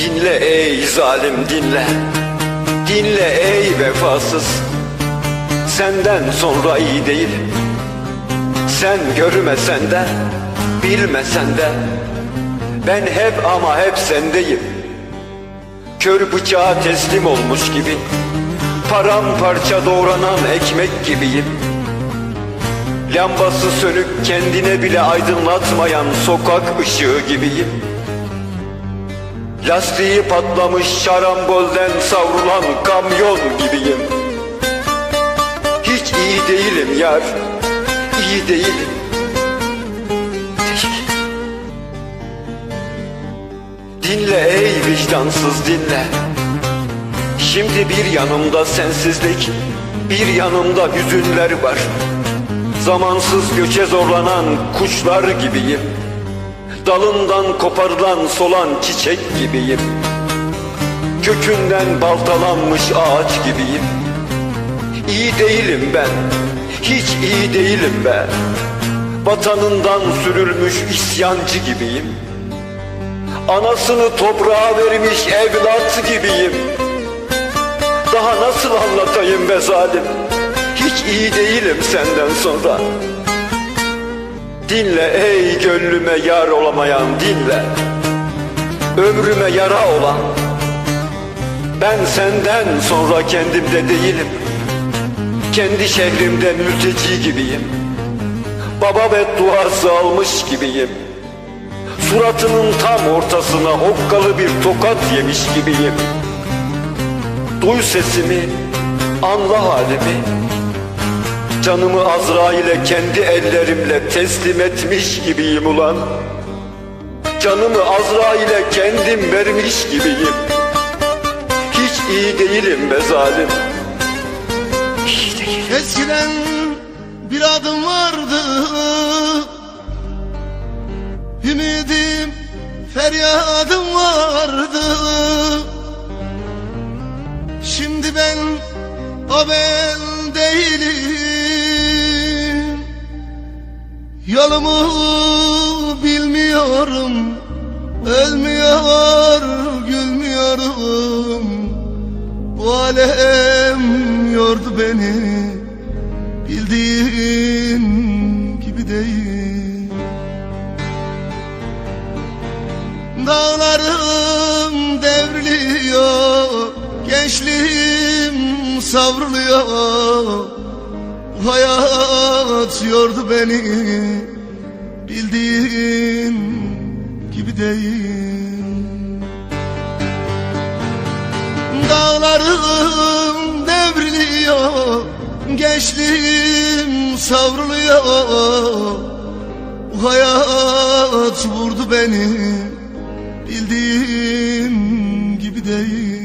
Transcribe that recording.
Dinle ey zalim dinle. Dinle ey vefasız. Senden sonra iyi değil. Sen görmesen de Bilmesen de. Ben hep ama hep sendeyim. Kör bıçağa teslim olmuş gibi Paramparça doğranan ekmek gibiyim. Lambası sönük kendine bile aydınlatmayan sokak ışığı gibiyim Lastiği patlamış şarambolden savrulan kamyon gibiyim. Hiç iyi değilim yar, iyi değilim. Değil. Dinle ey vicdansız dinle. Şimdi bir yanımda sensizlik Bir yanımda hüzünler var. Zamansız göçe zorlanan kuşlar gibiyim Dalından koparılan solan çiçek gibiyim. Kökünden baltalanmış ağaç gibiyim. İyi değilim ben Hiç iyi değilim ben. Vatanından sürülmüş isyancı gibiyim. Anasını toprağa vermiş evlat gibiyim. Daha nasıl anlatayım be zalim? Hiç iyi değilim senden sonra Dinle ey gönlüme yar olamayan dinle. Ömrüme yara olan Ben senden sonra kendimde değilim. Kendi şehrimde mülteci gibiyim. Baba bedduası almış gibiyim. Suratının tam ortasına hokkalı bir tokat yemiş gibiyim. Duy sesimi, anla halimi Canımı Azrail'e kendi ellerimle teslim etmiş gibiyim ulan. Canımı Azrail'e kendim vermiş gibiyim. Hiç iyi değilim be zalim. Değilim Eskiden bir adım vardı. Ümidim feryadım vardı. Şimdi ben o ben değilim Yolumu bilmiyorum Ölmüyor gülmüyorum. Bu alem yordu beni Bildiğin gibi değil. Dağlarım devriliyor Gençliğim savruluyor hayat yordu beni. Bildiğin gibi değil. Dağlarım devriliyor Gençliğim savruluyor. Hayat vurdu beni Bildiğim gibi değil